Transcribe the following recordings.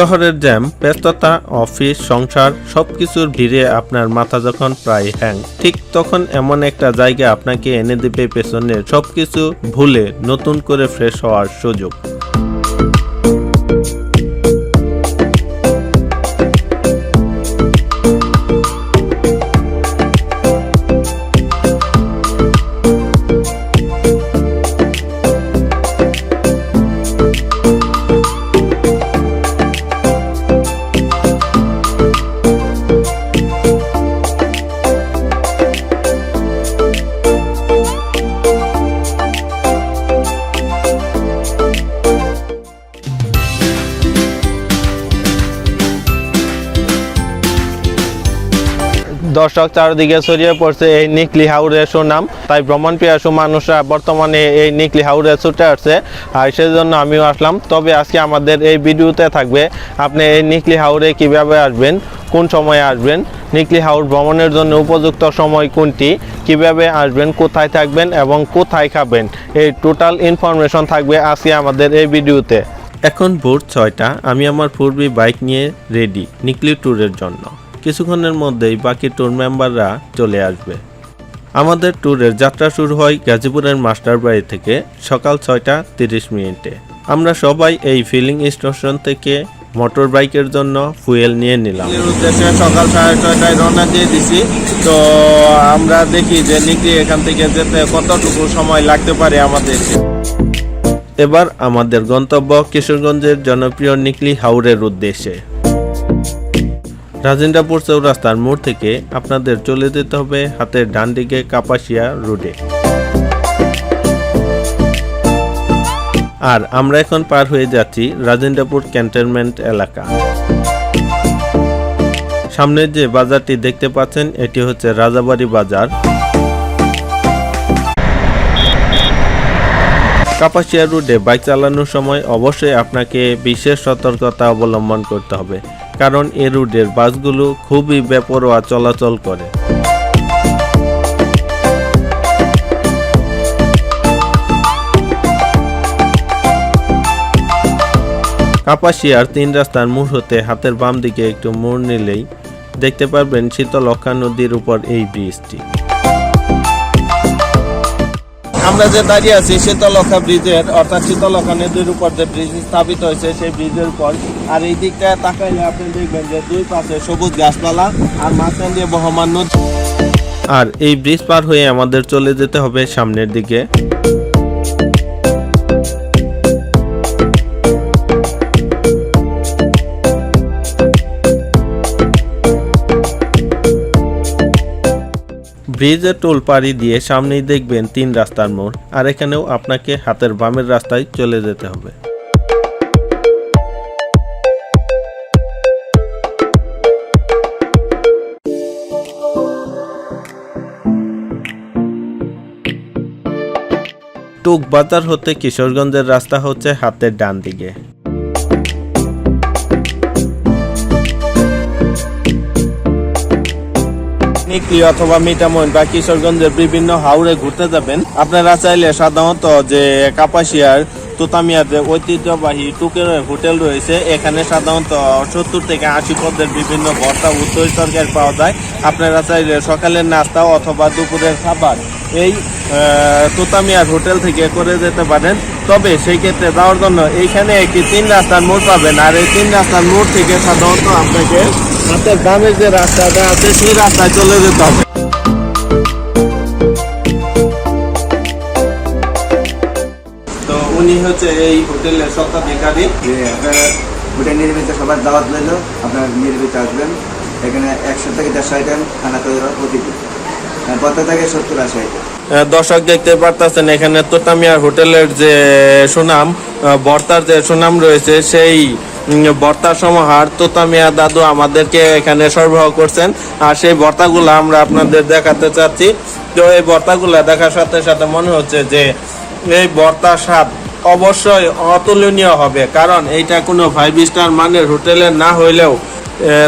শহরের জ্যাম, ব্যস্ততা, অফিস, সংসার, সবকিছুর ভিড়ে আপনার মাথা যখন প্রায় হ্যাং, ঠিক তখন এমন একটা জায়গা আপনাকে এনে দেবে পেছনের সবকিছু ভুলে নতুন করে ফ্রেশ হওয়ার সুযোগ। দর্শক চারদিকে ছড়িয়ে পড়ছে এই নিকলি হাউরের সুনাম। তাই ভ্রমণ পিয়াসু মানুষরা বর্তমানে এই নিকলি হাউরে ছুটে আসছে। আর সেই জন্য আমিও আসলাম। তবে আজকে আমাদের এই ভিডিওতে থাকবে, আপনি এই নিকলি হাউরে কীভাবে আসবেন, কোন সময়ে আসবেন, নিকলি হাউর ভ্রমণের জন্য উপযুক্ত সময় কোনটি, কীভাবে আসবেন, কোথায় থাকবেন এবং কোথায় খাবেন, এই টোটাল ইনফরমেশন থাকবে আজকে আমাদের এই ভিডিওতে। এখন ভোর ছয়টা, আমি আমার পূর্বী বাইক নিয়ে রেডি, নিকলি ট্যুরের জন্য। কিছুক্ষণের মধ্যেই বাকি ট্যুর মেম্বাররা চলে আসবে। আমাদের ট্যুরের যাত্রা শুরু হয় গাজীপুরের মাস্টার বাড়ি থেকে সকাল ছয়টা তিরিশ মিনিটে। আমরা সবাই এই ফিলিং স্টেশন থেকে মোটর বাইকের জন্য ফুয়েল নিয়ে নিলাম। উদ্দেশ্যে সকাল সাড়ে ছয়টায় রওনা দিয়ে দিছি। তো আমরা দেখি যে নিকলি এখান থেকে যেতে কতটুকু সময় লাগতে পারে আমাদের। এবার আমাদের গন্তব্য কিশোরগঞ্জের জনপ্রিয় নিকলি হাওরের উদ্দেশ্যে। রাজেন্দ্রপুর চৌরাস্তার মোড় থেকে আপনাদের চলে যেতে হবে হাতের ডান দিকে কাপাসিয়া রোডে। আর আমরা এখন পার হয়ে যাচ্ছি রাজেন্দ্রপুর ক্যান্টনমেন্ট এলাকা। সামনে যে বাজারটি দেখতে পাচ্ছেন, এটি হচ্ছে রাজাবাড়ি বাজার। কাপাসিয়া রোডে বাইক চালানোর সময় অবশ্যই আপনাকে বিশেষ সতর্কতা অবলম্বন করতে হবে, কারণ এ রুটের বাসগুলো খুবই বেপরোয়া চলাচল করে। কাপাসিয়ার তিন রাস্তার মোড় হতে হাতের বাম দিকে একটু মোড় নিলেই দেখতে পারবেন শীতলক্ষা নদীর উপর এই ব্রিজটি। আমরা যে দাঁড়িয়ে আছি শীতলক্ষা ব্রিজের, অর্থাৎ শীতলক্ষা নদীর উপর যে ব্রিজ স্থাপিত হয়েছে, সেই ব্রিজের উপর। আর এই দিকটা তাকাইলে আপনি দেখবেন যে দুই পাশে সবুজ গাছপালা আর মাঝখান দিয়ে বহমান নদী। আর এই ব্রিজ পার হয়ে আমাদের চলে যেতে হবে সামনের দিকে। ব্রিজের টোল পাড়ি দিয়ে সামনেই দেখবেন তিন রাস্তার মোড়, আর এখানেও আপনাকে হাতের বামের রাস্তায় চলে যেতে হবে। টুক বাজার হতে কিশোরগঞ্জের রাস্তা হচ্ছে হাতের ডান দিকে। নিকলি অথবা মিঠামইন বা কিশোরগঞ্জের বিভিন্ন হাওড়ে ঘুরতে যাবেন, আপনারা চাইলে সাধারণত যে কাপাসিয়ার তোতামিয়ার যে ঐতিহ্যবাহী টুকের হোটেল রয়েছে, এখানে সাধারণত সত্তর থেকে আশি পদের বিভিন্ন ভর্তা উত্তর তরকারি পাওয়া যায়। আপনারা চাইলে সকালের নাস্তা অথবা দুপুরের খাবার এই তোতামিয়ার হোটেল থেকে করে যেতে পারেন। তবে সেই ক্ষেত্রে যাওয়ার জন্য এইখানে একটি তিন রাস্তার মোড় পাবেন, আর এই তিন রাস্তার মোড় থেকে সাধারণত আপনাকে হাতের দামের যে রাস্তাটা আছে সেই রাস্তায় চলে যেতে হবে। তো উনি হচ্ছে এই হোটেলের স্বত্বাধিকারী। যে আপনারা হোটেল নির্মিত সবার দাওয়াত লইল আপনারা নির্মিত আসবেন। এখানে একশো থেকে দেড়শো আইটেম খানা তৈরি হয় প্রতিদিন কত থেকে সত্তর আশি আইটেম দর্শক দেখতে পারতেছেন এখানে তোতামিয়ার হোটেলের যে সুনাম বর্তার যে সুনাম রয়েছে সেই বর্তার সমাহার তোতামিয়া দাদু আমাদেরকে এখানে সরবরাহ করছেন। আর সেই বর্তাগুলো আমরা আপনাদের দেখাতে চাচ্ছি। তো এই বর্তাগুলো দেখার সাথে সাথে মনে হচ্ছে যে এই বর্তার স্বাদ অবশ্যই অতুলনীয় হবে। কারণ এইটা কোনো ফাইভ স্টার মানের হোটেলে না হইলেও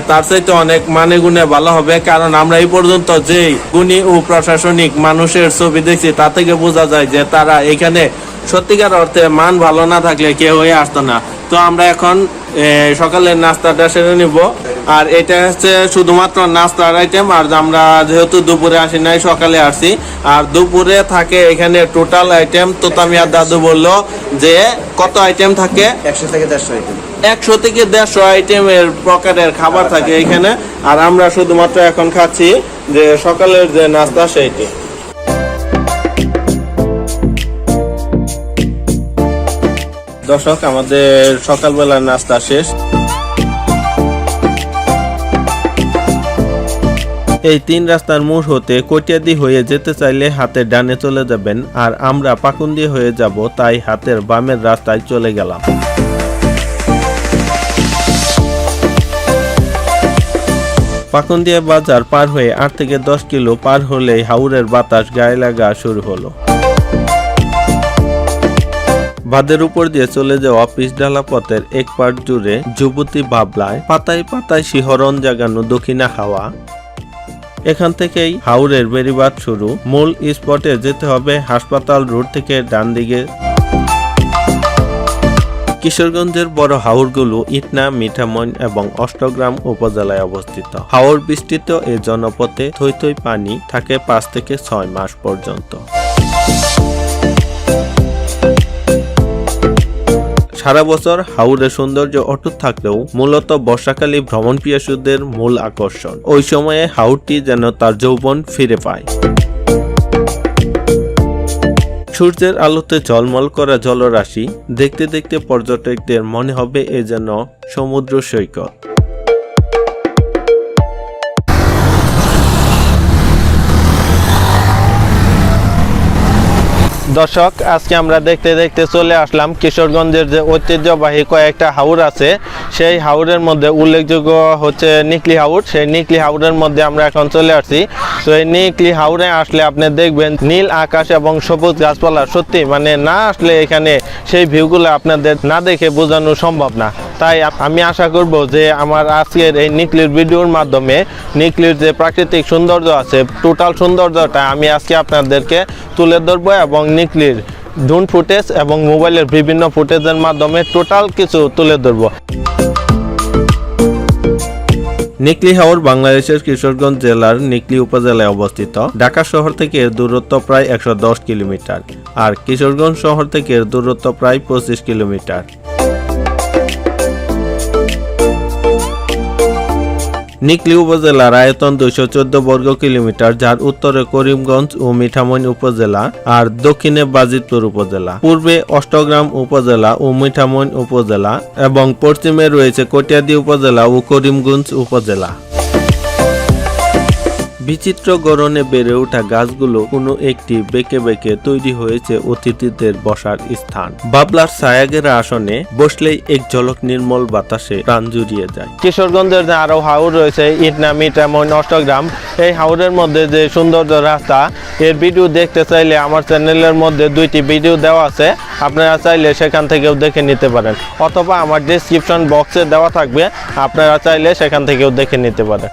তার চাইতে অনেক মানে গুণে ভালো হবে। কারণ আমরা এই পর্যন্ত যে গুণী ও প্রশাসনিক মানুষের ছবি দেখছি, তা থেকে বোঝা যায় যে তারা এখানে সত্যিকার অর্থে মান ভালো না থাকলে কেউ হয়ে আসতো না। তো আমরা এখন সকালের নাস্তাটা সেরে নিব। আর এটা হচ্ছে শুধুমাত্র নাস্তার আইটেম আর আমরা যেহেতু দুপুরে আসি নাই সকালে আসছি আর দুপুরে থাকে এখানে টোটাল আইটেম তো আর দাদু বলল যে কত আইটেম থাকে? একশো থেকে দেড়শো আইটেম একশো থেকে দেড়শো আইটেমের প্রকারের খাবার থাকে এখানে। আর আমরা শুধুমাত্র এখন খাচ্ছি যে সকালের যে নাস্তা সেইটি। দর্শক, আমাদের সকালবেলার নাস্তা শেষ। এই তিন রাস্তার মোড় হতে কটিয়াদি হয়ে যেতে চাইলে হাতের ডানে চলে যাবেন, আর আমরা পাকুন্দি হয়ে যাব, তাই হাতের বামের রাস্তায় চলে গেলাম। পাকুন্দিয়া বাজার পার হয়ে আট থেকে দশ কিলো পার হলেই হাওরের বাতাস গায়ে লাগা শুরু হলো। বাঁধের উপর দিয়ে চলে যাওয়া পিচডালা পথের এক পাট জুড়ে যুবতী বাবলায় পাতায় পাতায় শিহরণ জাগানো দক্ষিণা হাওয়া। এখান থেকেই হাওরের বেরিবাদ শুরু। মূল স্পটে যেতে হবে হাসপাতাল রোড থেকে ডান দিকে কিশোরগঞ্জের বড় হাওরগুলো ইটনা মিঠামইন এবং অষ্টগ্রাম উপজেলায় অবস্থিত। হাওর বিস্তৃত এই জনপথে থই থই পানি থাকে পাঁচ থেকে ছয় মাস পর্যন্ত। সারা বছর হাওরের সৌন্দর্য অটুট থাকলেও মূলত বর্ষাকালে ভ্রমণ পিয়াসুদের মূল আকর্ষণ। ওই সময়ে হাওরটি যেন তার যৌবন ফিরে পায়। সূর্যের আলোতে ঝলমল করা জলরাশি দেখতে দেখতে পর্যটকদের মনে হবে এ যেন সমুদ্র সৈকত। দর্শক, আজকে আমরা দেখতে দেখতে চলে আসলাম কিশোরগঞ্জের যে ঐতিহ্যবাহী কয়েকটা হাউর আছে। সেই হাউরের মধ্যে উল্লেখযোগ্য হচ্ছে নিকলি হাউর। সেই নিকলি হাউরের মধ্যে আমরা এখন চলে আসছি। তো এই নিকলি হাউরে আসলে আপনি দেখবেন নীল আকাশ এবং সবুজ গাছপালা। সত্যি মানে না আসলে এখানে সেই ভিউগুলো আপনাদের না দেখে বোঝানো সম্ভব না। তাই আমি আশা করব যে আমার আজকের এই নিকলির ভিডিওর মাধ্যমে নিকলির যে প্রাকৃতিক সৌন্দর্য আছে টোটাল সৌন্দর্যটা আমি আজকে আপনাদেরকে তুলে ধরবো এবং নিকলির ড্রোন ফুটেজ এবং মোবাইলের বিভিন্ন ফুটেজের মাধ্যমে টোটাল কিছু তুলে ধরবো। নিকলি হাওর বাংলাদেশের কিশোরগঞ্জ জেলার নিকলি উপজেলায় অবস্থিত। ঢাকা শহর থেকে এর দূরত্ব প্রায় একশো দশ কিলোমিটার আর কিশোরগঞ্জ শহর থেকে এর দূরত্ব প্রায় পঁচিশ কিলোমিটার। নিকলি উপজেলার আয়তন দুইশো চোদ্দ বর্গ কিলোমিটার, যার উত্তরে করিমগঞ্জ ও মিঠামইন উপজেলা আর দক্ষিণে বাজিতপুর উপজেলা। পূর্বে অষ্টগ্রাম উপজেলা ও মিঠামইন উপজেলা এবং পশ্চিমে রয়েছে কটিয়াদি উপজেলা ও করিমগঞ্জ উপজেলা। বিচিত্র গড়নে বেড়ে ওঠা গাছগুলো কোনো একটি বেঁকে বেঁকে তৈরি হয়েছে অতিথিদের বসার স্থান। বাবলার ছায়াগেরা আসনে বসলেই এক ঝলক নির্মল বাতাসে প্রাণ জুড়িয়ে যায়। কিশোরগঞ্জের যে আরও হাউর রয়েছে ইটনা মিটামইন অষ্টগ্রাম এই হাউরের মধ্যে যে সৌন্দর্য রাস্তা, এর ভিডিও দেখতে চাইলে আমার চ্যানেলের মধ্যে দুইটি ভিডিও দেওয়া আছে। আপনারা চাইলে সেখান থেকেও দেখে নিতে পারেন। অথবা আমার ডিসক্রিপশন বক্সে দেওয়া থাকবে, আপনারা চাইলে সেখান থেকেও দেখে নিতে পারেন।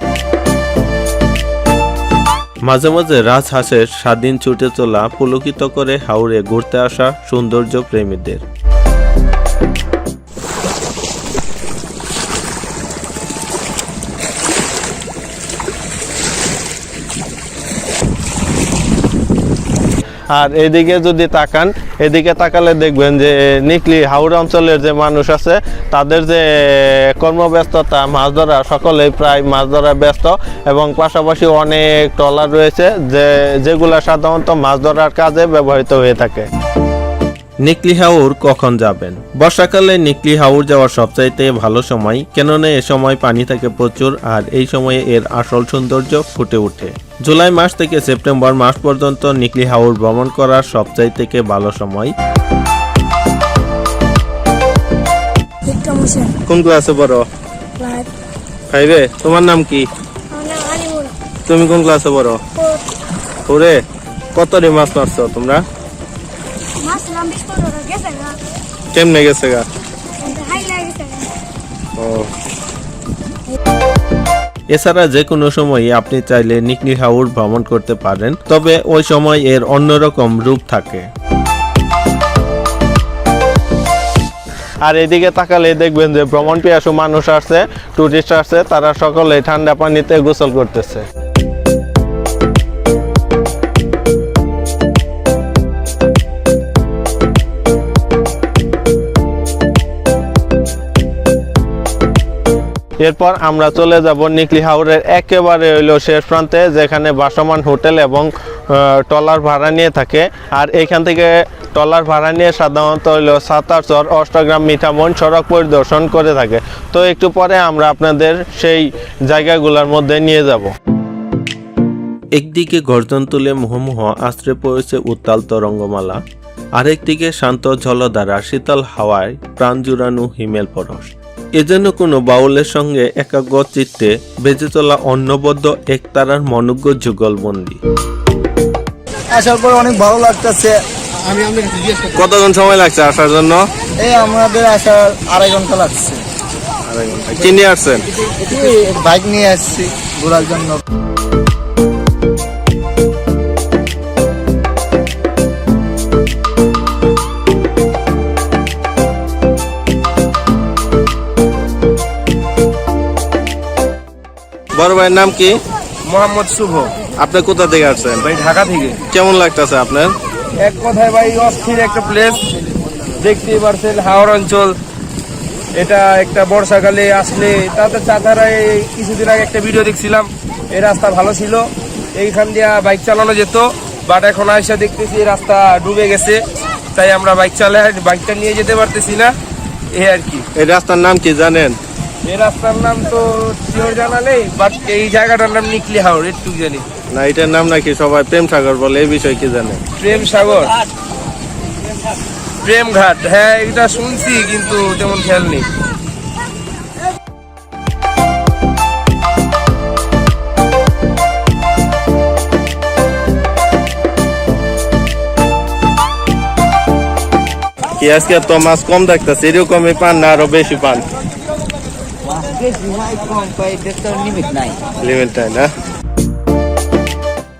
মাঝে মাঝে রাজহাঁসের স্বাধীন ছুটে চলা পুলকিত করে হাওড়ে ঘুরতে আসা সৌন্দর্য প্রেমীদের। আর এদিকে যদি তাকান, এদিকে তাকালে দেখবেন যে নিকলি হাওড়া অঞ্চলের যে মানুষ আছে, তাদের যে কর্মব্যস্ততা, মাছ ধরা, সকলেই প্রায় মাছ ধরা ব্যস্ত এবং পাশাপাশি অনেক ট্রলার রয়েছে যে, যেগুলো সাধারণত মাছ ধরার কাজে ব্যবহৃত হয়ে থাকে। নিকলি হাউর কখন যাবেন? বর্ষাকালে নিকলি হাউর যাওয়ার সবচাইতে ভালো সময় কেননা এ সময় পানি থাকে প্রচুর আর এই সময়ে এর আসল সৌন্দর্য ফুটে ওঠে। জুলাই মাস থেকে সেপ্টেম্বর মাস পর্যন্ত নিকলি হাউর ভ্রমণ করার সবচাই থেকে ভালো সময়। কোন ক্লাসে পড়ো ফাইভে তোমার নাম কি? আমার নাম আলিমুর তুমি কোন ক্লাসে পড়ো ওরে কত রে মাছ মারছো তোমরা? কেমনে গেছে গা? ও। এছাড়া যে কোনো সময় আপনি চাইলে নিকলি হাউর ভ্রমণ করতে পারেন তবে ওই সময় এর অন্যরকম রূপ থাকে। আর এদিকে তাকালে দেখবেন যে ভ্রমণ পিয়াসু মানুষ আসছে টুরিস্ট আসছে তারা সকলে ঠান্ডা পানিতে গোসল করতেছে। এরপর আমরা চলে যাব নিকলি হাওরের একেবারে হইল শেষ প্রান্তে, যেখানে বাসমান হোটেল এবং টলার ভাড়া নিয়ে থাকে। আর এখান থেকে টলার ভাড়া নিয়ে সাধারণত হইল সাতারচর অষ্টগ্রাম মিঠামন সড়ক পরিদর্শন করে থাকে। তো একটু পরে আমরা আপনাদের সেই জায়গাগুলোর মধ্যে নিয়ে যাব। একদিকে গর্জন তুলে মুহমুহ আশ্রে পড়েছে উত্তাল তরঙ্গমালা, আরেকদিকে শান্ত জলধারা শীতল হাওয়ায় প্রাণ জুড়ানো হিমেল পরশ। এ যেন কোনো বাউলের সঙ্গে একাগ্র চিত্তে বেজে চলা অন্নবদ্ধ একতারার মনজ্ঞ যুগলবন্দি। আসার পর অনেক ভালো লাগতেছে। কতক্ষণ সময় লাগছে আসার জন্য? এই আমাদের আসার আড়াই ঘণ্টা লাগছে। কি নিয়ে আসছেন? বাইক নিয়ে আসছি ঘোরার জন্য। বড় ভাইয়ের নাম কি? মোহাম্মদ শুভ। আপনি কোথা থেকে আসছেন? ভাই ঢাকা থেকে। কেমন লাগতেছে আপনার? এক কথায় ভাই অস্থির একটা প্লেস দেখতেই পারছেন হাওড় অঞ্চল। এটা একটা বর্ষাকালে আসলে তাতে চাতারায় কিছুদিন আগে একটা ভিডিও দেখছিলাম। এই রাস্তা ভালো ছিল। এইখান দিয়া বাইক চালানো যেত। বাট এখন আইসা দেখতেছি এই রাস্তা ডুবে গেছে। তাই আমরা বাইক চালাই বাইকটা নিয়ে যেতে পারতেছি না। এই আর কি। এই রাস্তার নাম কি জানেন? এই রাস্তার নাম তো শিওর জানা নেই বাট এই জায়গাটার নাম নিকলি হাওড় একটু জানি। না এটার নাম নাকি সবাই প্রেম সাগর বলে এই বিষয়ে কি জানেন প্রেম সাগর? প্রেম ঘাট হ্যাঁ এটা শুনছি কিন্তু তেমন খেয়াল নেই। কি আজকে তো মাছ কম দেখতেছে এরকমই পান না আরও বেশি পান। লিমিট নাই না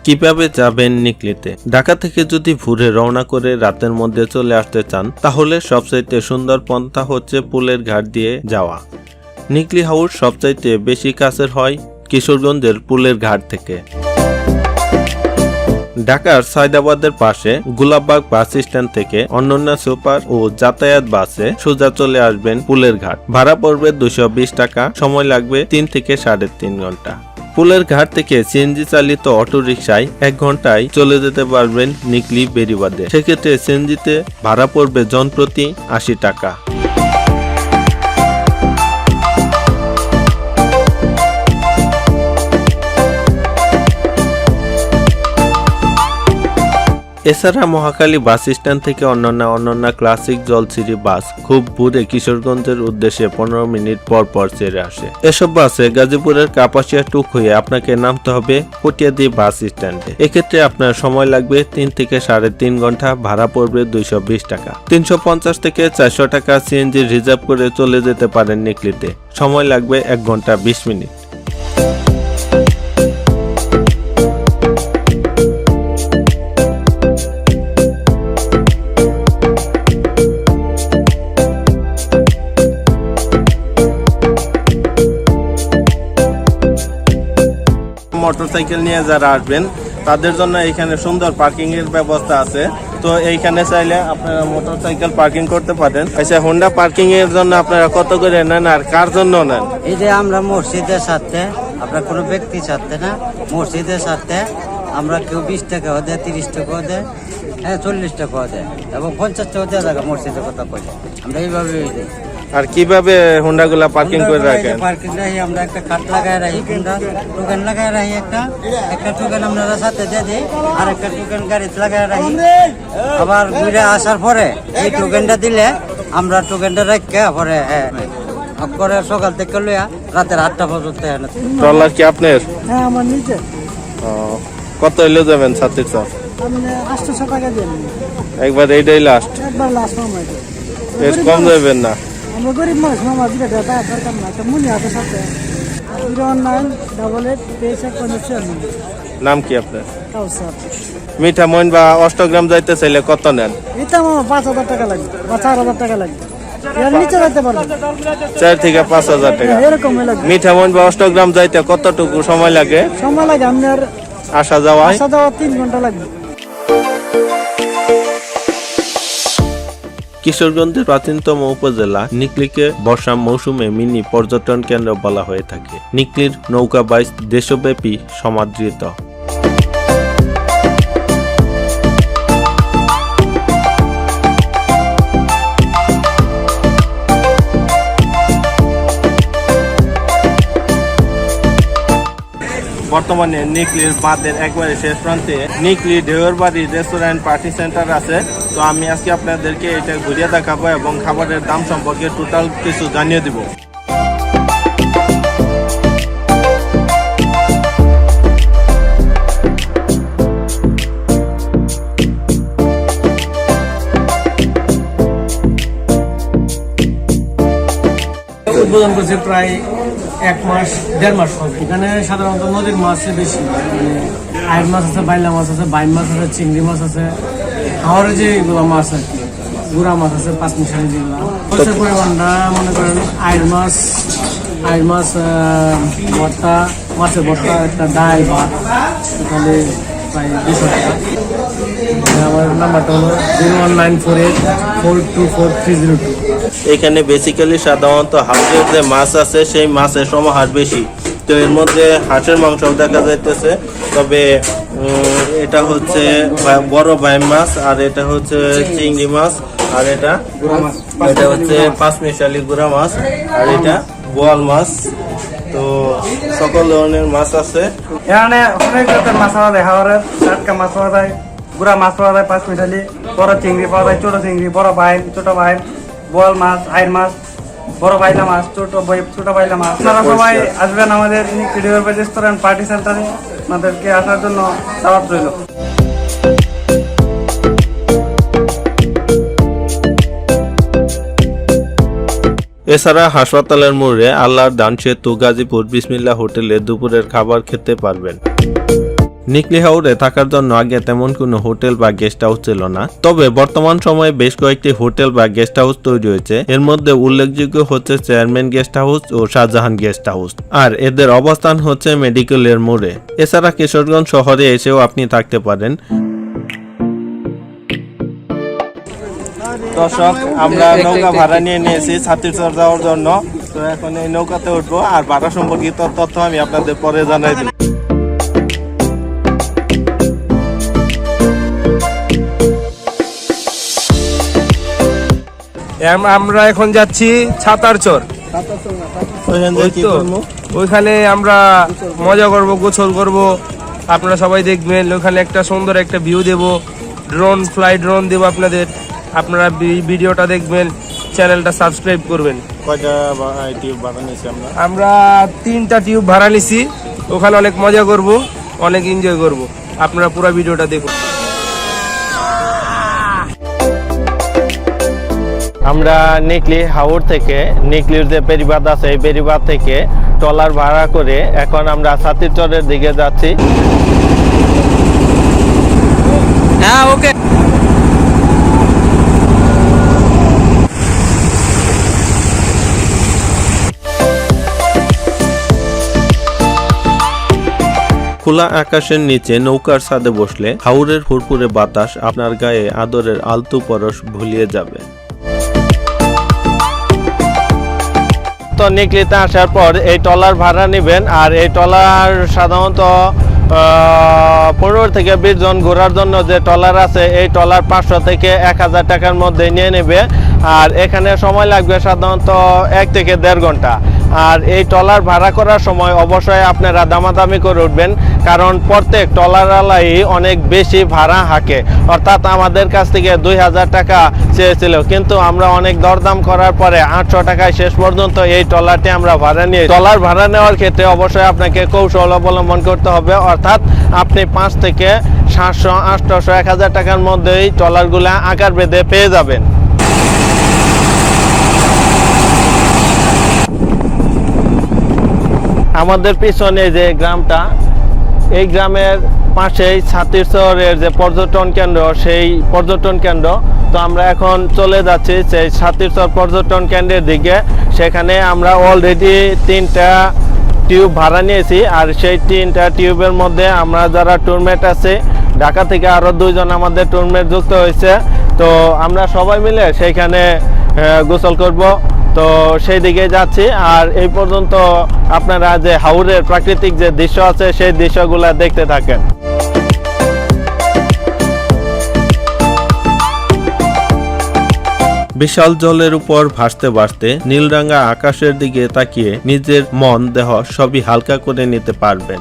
কীভাবে যাবেন নিকলিতে? ঢাকা থেকে যদি ভোরে রওনা করে রাতের মধ্যে চলে আসতে চান তাহলে সবচাইতে সুন্দর পন্থা হচ্ছে পুলের ঘাট দিয়ে যাওয়া। নিকলি হাউস সবচাইতে বেশি কাছের হয় কিশোরগঞ্জের পুলের ঘাট থেকে। ঢাকার সায়দাবাদের পাশে গোলাপবাগ বাস স্ট্যান্ড থেকে অনন্য সুপার ও যাতায়াত বাসে সোজা চলে আসবেন পুলের ঘাট। ভাড়া পড়বে দুশো টাকা, সময় লাগবে তিন থেকে সাড়ে তিন ঘণ্টা। পুলের ঘাট থেকে সিএনজি চালিত অটো রিক্সায় এক ঘন্টায় চলে যেতে পারবেন নিকলি বেরিবাদে সেক্ষেত্রে সিএনজিতে ভাড়া পড়বে জনপ্রতি আশি টাকা। এছাড়া মহাখালী বাস স্ট্যান্ড থেকে অন্যান্য অন্যান্য ক্লাসিক জলসিরি বাস খুব ভোরে কিশোরগঞ্জের উদ্দেশ্যে পনেরো মিনিট পর পর ছেড়ে আসে। এসব বাসে গাজীপুরের কাপাসিয়া টুক হয়ে আপনাকে নামতে হবে পটিয়াদি বাস স্ট্যান্ডে। এক্ষেত্রে আপনার সময় লাগবে তিন থেকে সাড়ে তিন ঘণ্টা, ভাড়া পড়বে দুইশো বিশ টাকা। তিনশো পঞ্চাশ থেকে চারশো টাকা সিএনজি রিজার্ভ করে চলে যেতে পারেন নিকলিতে। সময় লাগবে এক ঘণ্টা বিশ মিনিট। মোটরসাইকেল নিয়ে যারা আসবেন, তাদের জন্য এখানে সুন্দর পার্কিং এর ব্যবস্থা আছে। তো এইখানে চাইলে আপনারা মোটরসাইকেল পার্কিং করতে পারেন। আচ্ছা হোন্ডা পার্কিং এর জন্য আপনারা কত করে নেন আর কার জন্য নেন? এই যে আমরা মসজিদের সাথে, আমরা কোনো ব্যক্তি সাথে না, মসজিদের সাথে আমরা কেউ বিশ টাকাও দেয়, তিরিশ টাকাও দেয় হ্যাঁ চল্লিশ টাকাও দেয় এবং পঞ্চাশ টাকাও দেওয়া থাকে মসজিদের কথা বলে আমরা এইভাবে আর কীভাবে হোন্ডা গুলা পার্কিং করে রাখেন? পার্কিং রাখি আমরা একটা খাট লাগায় রাখি কোনটা টোকেন লাগায় রাখি একটা। একটা টোকেন আমরা সাথে দিয়ে দিই আর একটা টোকেন গাড়িতে লাগায় রাখি। আবার ঘুরে আসার পরে এই টোকেনটা দিলে আমরা টোকেনটা রাখা পরে হ্যাঁ করে সকাল থেকে লইয়া রাতের আটটা পর্যন্ত ট্রলার কি আপনার? হ্যাঁ আমার কত হইলে যাবেন ছাত্রীর স্যার? টাকা একবার এইটাই লাস্ট একবার লাস্ট এর কম যাবেন না। আমরা গরিব মানুষ মামা দুটা টাকা দরকার না একটা মুনি আছে সাথে। জিরো নাইন ডাবল এইট তেইশ এক পঞ্চাশ নাম কি আপনার? কাউসার। মিঠা মইন বা অষ্টগ্রাম যাইতে চাইলে কত নেন? এটা পাঁচ হাজার টাকা লাগবে বা চার হাজার টাকা লাগবে এর নিচে যাইতে পারবে। চার থেকে পাঁচ হাজার টাকা। এরকম লাগবে মিঠামন বা অষ্টগ্রাম যাইতে কতটুকু সময় লাগে? সময় লাগে আপনার আসা যাওয়ায়? আসা যাওয়া তিন ঘণ্টা লাগবে কিশোরগঞ্জের প্রাচীনতম উপজেলা নিকলিকে বর্ষা মৌসুমে মিনি পর্যটন কেন্দ্র বলা হয়ে থাকে। নিকলির নৌকা বাইচ দেশব্যাপী সমাদৃত। বর্তমানে নিকলির বাঁধের একবারে শেষ প্রান্তে নিকলি ঢেউর বাড়ি রেস্টুরেন্ট পার্টি সেন্টার আছে। তো আমি আজকে আপনাদেরকে এটা ঘুরিয়ে দেখাবো এবং খাবারের দাম সম্পর্কে টোটাল কিছু জানিয়ে দিব। উদ্বোধন করছে প্রায় এক মাস, দেড় মাস এখানে সাধারণত নদীর মাছ বেশি মানে আইর মাছ আছে, বাইলা মাছ আছে বাইন মাছ আছে, চিংড়ি মাছ আছে। হাওড়ে যে এগুলো মাছ আর কি গুড়া মাছ আছে, পাঁচ মিশালি যেগুলো মাছের পরিমাণটা মনে করেন আইর মাছ আইর মাছ ভর্তা, মাছের ভর্তা, একটা ডাল, ভাত, তাহলে প্রায় দুশো টাকা। One nine four eight four two four three এখানে বেসিক্যালি সাধারণত হাঁসের যে মাছ আছে, সেই মাছের সমাহার বেশি। তো এর মধ্যে হাঁসের মাংস দেখা যাইতেছে, তবে এটা হচ্ছে বড় বাইম মাছ, আর এটা হচ্ছে চিংড়ি মাছ, আর এটা এটা হচ্ছে পাঁচমিশালি গুড়া মাছ, আর এটা বোয়াল মাছ। তো সকল ধরনের মাছ আছে। এখানে অনেক জাতের মাছ পাওয়া যায়, হাওড়ের টাটকা মাছ পাওয়া যায়, গুড়া মাছ পাওয়া যায় পাঁচ মিশালি বড় চিংড়ি পাওয়া যায়, ছোট চিংড়ি, বড় বাইন ছোট বাইন বোয়াল মাছ আইর মাছ, বড় বাইলা মাছ, ছোট ছোট বাইলা মাছ। আপনারা সবাই আসবেন আমাদের রেস্টুরেন্ট, পার্টি সেন্টারে। আপনাদেরকে আসার জন্য দাওয়াত রইল। এছাড়া হাসপাতালের মোড়ে আল্লাহর দান সেতু গাজীপুর বিসমিল্লা হোটেলে দুপুরের খাবার খেতে পারবেন। নিকলি হাউরে থাকার জন্য আগে তেমন কোনো হোটেল বা গেস্ট হাউস ছিল না। তবে বর্তমান সময়ে বেশ কয়েকটি হোটেল বা গেস্ট হাউস তৈরি হয়েছে। এর মধ্যে উল্লেখযোগ্য হচ্ছে চেয়ারম্যান গেস্ট হাউস ও শাহজাহান গেস্ট হাউস। আর এদের অবস্থান হচ্ছে মেডিকেলের মোড়ে। এছাড়া কিশোরগঞ্জ শহরে এসেও আপনি থাকতে পারেন। দর্শক, আমরা নৌকা ভাড়া নিয়ে নিয়েছি ছাত্রীচর যাওয়ার জন্য। তো এখন এই নৌকাতে উঠবো আর ভাড়া সম্পর্কিত তথ্য আমি আপনাদের পরে জানাই দেব। আমরা এখন যাচ্ছি ছাতার চর। ওইখান? ওইখানে আমরা মজা করব গোসল করব। আপনারা সবাই দেখবেন ওখানে একটা সুন্দর একটা ভিউ দেব। ড্রোন ফ্লাই ড্রোন দেব আপনাদের। আপনারা ভিডিওটা দেখবেন চ্যানেলটা সাবস্ক্রাইব করবেন। আমরা? তিনটা টিউব ভাড়া নিছি। ওখানে অনেক মজা করব অনেক এনজয় করব। আপনারা পুরো ভিডিওটা দেখুন। আমরা নিকলি হাওর থেকে নিকলির যে বেরিবাদ আছে এই বেরিবাদ থেকে ট্রলার ভাড়া করে এখন আমরা ছাতিরচরের দিকে যাচ্ছি। হ্যাঁ ওকে। খোলা আকাশের নিচে নৌকার ছাদে বসলে হাওরের ফুরফুরে বাতাস আপনার গায়ে আদরের আলতু পরশ ভুলিয়ে যাবে। তো নিকলিতে আসার পর এই ট্রলার ভাড়া নেবেন আর এই ট্রলার সাধারণত পনেরো থেকে বিশ জন ঘোরার জন্য যে ট্রলার আছে, এই ট্রলার পাঁচশো থেকে এক হাজার টাকার মধ্যে নিয়ে নেবে। আর এখানে সময় লাগবে সাধারণত এক থেকে দেড় ঘণ্টা। আর এই ট্রলার ভাড়া করার সময় অবশ্যই আপনারা দামাদামি করে উঠবেন, কারণ প্রত্যেক ট্রলারওয়ালাই অনেক বেশি ভাড়া হাঁকে। অর্থাৎ আমাদের কাছ থেকে দুই হাজার টাকা চেয়েছিল, কিন্তু আমরা অনেক দরদাম করার পরে আটশো টাকায় শেষ পর্যন্ত এই ট্রলারটি আমরা ভাড়া নিয়ে ট্রলার ভাড়া নেওয়ার ক্ষেত্রে অবশ্যই আপনাকে কৌশল অবলম্বন করতে হবে, অর্থাৎ আপনি পাঁচ থেকে সাতশো আটশোশো এক হাজার টাকার মধ্যেই ট্রলারগুলা আকার বেঁধে পেয়ে যাবেন। আমাদের পিছনে যে গ্রামটা, এই গ্রামের পাশেই ছাতিরচরের যে পর্যটন কেন্দ্র, সেই পর্যটন কেন্দ্র। তো আমরা এখন চলে যাচ্ছি সেই সাতিরচর পর্যটন কেন্দ্রের দিকে। সেখানে আমরা অলরেডি তিনটা টিউব ভাড়া নিয়েছি আর সেই তিনটা টিউবের মধ্যে আমরা যারা টুরমেট আছে, ঢাকা থেকে আরও দুইজন আমাদের টুরমেট যুক্ত হয়েছে। তো আমরা সবাই মিলে সেইখানে গোসল করব। তো সেই দিকে যাচ্ছি। আর এই পর্যন্ত আপনারা যে হাউরের প্রাকৃতিক যে দৃশ্য আছে, সেই দৃশ্যগুলো দেখতে থাকেন। বিশাল জলের উপর ভাসতে ভাসতে নীলরাঙ্গা আকাশের দিকে তাকিয়ে নিজের মন, দেহ সবই হালকা করে নিতে পারবেন।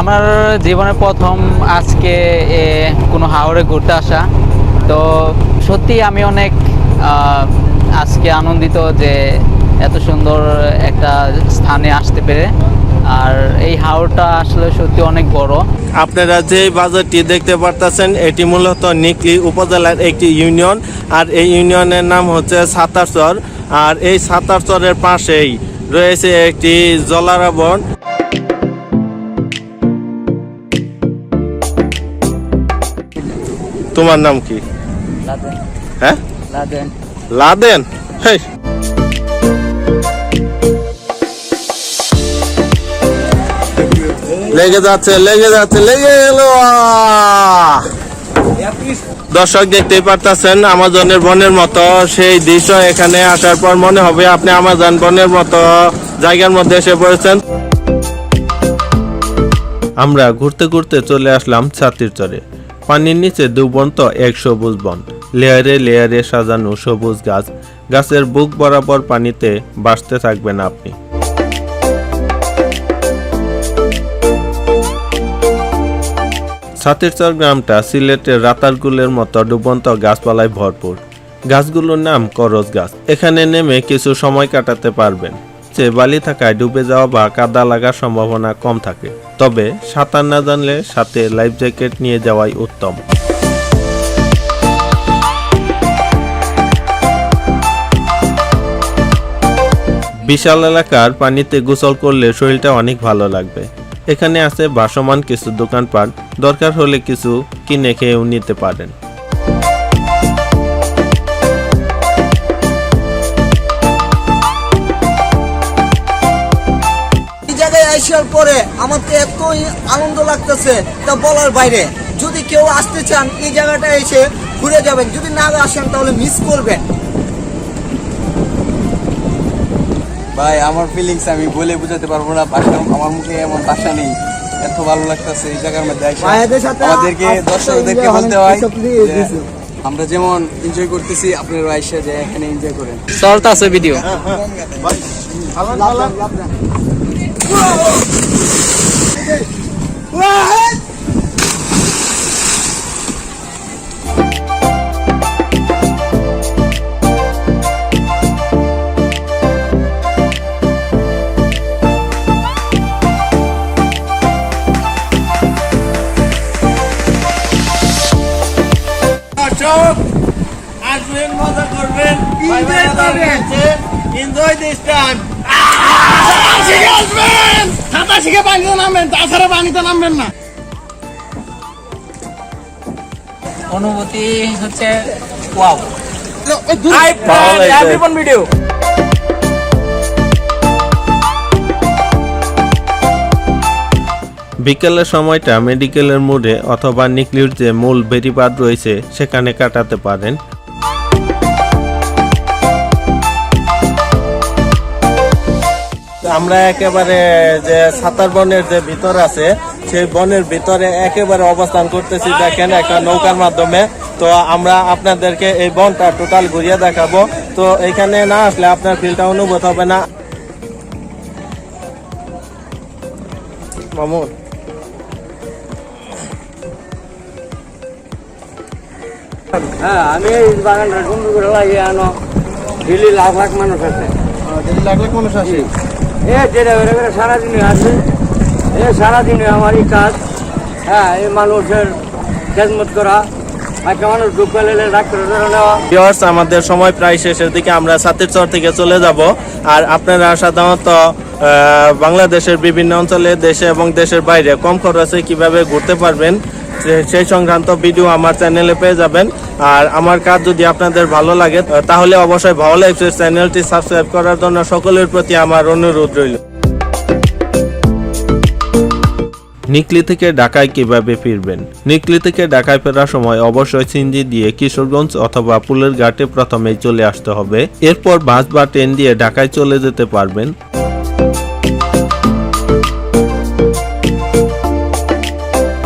আমার জীবনে প্রথম আজকে কোনো হাওড়ে ঘুরতে আসা। তো সত্যি আমি অনেক আজকে আনন্দিত যে এত সুন্দর একটা স্থানে আসতে পেরে। আর এই হাওড়টা আসলে সত্যি অনেক বড়। আপনারা যে বাজারটি দেখতে পারতেছেন, এটি মূলত নিকলি উপজেলার একটি ইউনিয়ন। আর এই ইউনিয়নের নাম হচ্ছে সাতারচর। আর এই সাতারচরের পাশেই রয়েছে একটি জলারাবণ তোমার নাম কি? লাদেন। হ্যাঁ? লাদেন। লাদেন? হেই। লেগে যাচ্ছে লেগে যাচ্ছে লেগে গেল। দর্শক দেখতেই পারতেছেন আমাজনের বনের মতো সেই দৃশ্য এখানে আসার পর মনে হবে আপনি আমাজন বনের মতো জায়গার মধ্যে এসে পড়েছেন। আমরা ঘুরতে ঘুরতে চলে আসলাম ছাত্রীর চরে। পানির নিচে দুবন্ত এক সবুজ বন। লেয়ারে লেয়ারে সাজানো সবুজ গাছ। গাছের বুক বরাবর পানিতে বাসতে থাকবেন আপনি। ছাতিরচর গ্রামটা সিলেটের রাতারগুলের মতো ডুবন্ত গাছপালায় ভরপুর। গাছগুলোর নাম করজ গাছ। এখানে নেমে কিছু সময় কাটাতে পারবেন। যে বালি থাকায় ডুবে যাওয়া বা কাদা লাগার সম্ভাবনা কম থাকে। তবে সাঁতার না জানলে সাথে লাইফ জ্যাকেট নিয়ে যাওয়াই উত্তম। বিশাল এলাকার পানিতে গোসল করলে শরীরটা অনেক ভালো লাগবে। এখানে আছে ভাসমান কিছু দোকানপাট, দরকার হলে কিছু কিনে খেয়েও নিতে পারেন। পরে আমার তো এত আনন্দ লাগতেছে তা বলার বাইরে। যদি কেউ আসতে চান এই জায়গাটা এসে ঘুরে যাবেন। যদি না আসেন তাহলে মিস করবেন। ভাই আমার ফিলিংস আমি বলে বোঝাতে পারব না। ভাষা আমার মুখে এমন ভাষা নেই। এত ভালো লাগতেছে এই জায়গার মধ্যে আমাদেরকে দর্শকদেরকে বলতে হয়। আমরা যেমন এনজয় করতেছি আপনারা আইসা যে এখানে এনজয় করেন। শর্ট আছে ভিডিও আসবেন মজা করবেন। এনজয় দিস টাইম অনুভূতি হচ্ছে ওয়াও। ভিডিও বিকেলের সময়টা মেডিকেলের মোড়ে অথবা নিকলির যে মূল বেরিবাদ রয়েছে সেখানে কাটাতে পারেন। আমরা একেবারে যে সাতার বনের যে ভিতর আছে সেই বনের ভিতরে একেবারে অবস্থান করতেছি। দেখেন একটা নৌকার মাধ্যমে। তো আমরা আপনাদেরকে এই বনটা টোটাল ঘুরিয়ে দেখাবো। তো এখানে না আসলে আপনার ফিলটা অনুভূত হবে না। মামুন। হ্যাঁ আমি এই বাগানটা সুন্দর করে লাগিয়ে আনো। দিল্লি লাখ লাখ মানুষ আছে। দিল্লি লাখ লাখ মানুষ শাসি এ, যেটা করে করে সারাদিনে আছে। এ সারাদিনে আমার এই কাজ। হ্যাঁ এই মানুষের খেদমত করা আমাদের সময় প্রায় শেষের দিকে, আমরা সাতের চর থেকে চলে যাব। আর আপনারা সাধারণত বাংলাদেশের বিভিন্ন অঞ্চলে, দেশে এবং দেশের বাইরে কম খরচে কীভাবে ঘুরতে পারবেন সেই সংক্রান্ত ভিডিও আমার চ্যানেলে পেয়ে যাবেন। আর আমার কাজ যদি আপনাদের ভালো লাগে তাহলে অবশ্যই ভালো লাগছে চ্যানেলটি সাবস্ক্রাইব করার জন্য সকলের প্রতি আমার অনুরোধ রইল। নিকলি থেকে ঢাকায় কীভাবে ফিরবেন? নিকলি থেকে ঢাকায় ফেরার সময় অবশ্যই সিঞ্জি দিয়ে কিশোরগঞ্জ অথবা পুলের ঘাটে প্রথমেই চলে আসতে হবে। এরপর বাস বা ট্রেন দিয়ে ঢাকায় চলে যেতে পারবেন।